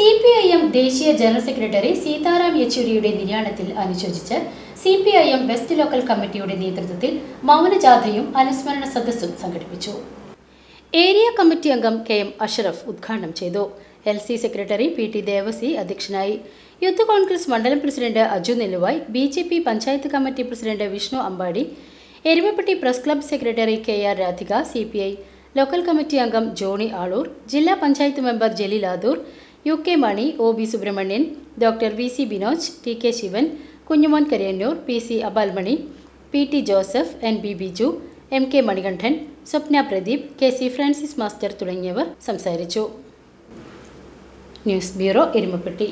C P I M ദേശീയ general secretary Sitaram യെച്ചൂരിയുടെ നിര്യാണത്തിൽ അനുശോചിച്ച് C P I M west local കമ്മിറ്റിയുടെ നേതൃത്വത്തിൽ മൗനജാഥയും അനുസ്മരണ സദസ്സും സംഘടിപ്പിച്ചു. ഏരിയ കമ്മിറ്റി അംഗം കെ എം അഷറഫ് ഉദ്ഘാടനം ചെയ്തു. L C secretary P T Devasi അധ്യക്ഷനായി. യൂത്ത് കോൺഗ്രസ് മണ്ഡലം president Aju Nelluvai B J P panchayat committee president Vishnu Ambadi Erumapetty press club secretary K R Radhika C P I local committee അംഗം ജോണി ആളൂർ ജില്ലാ panchayat member Jaleel Adoor U K Mani O B Subramanian doctor V C Binoj T K Sivan Kunjumon Kariyannur P C Abalmani P T Joseph N B Biju M K Manikandan Swapna Pradeep K C Francis master തുടങ്ങിയവർ സംസാരിച്ചു. News bureau Erumapetty.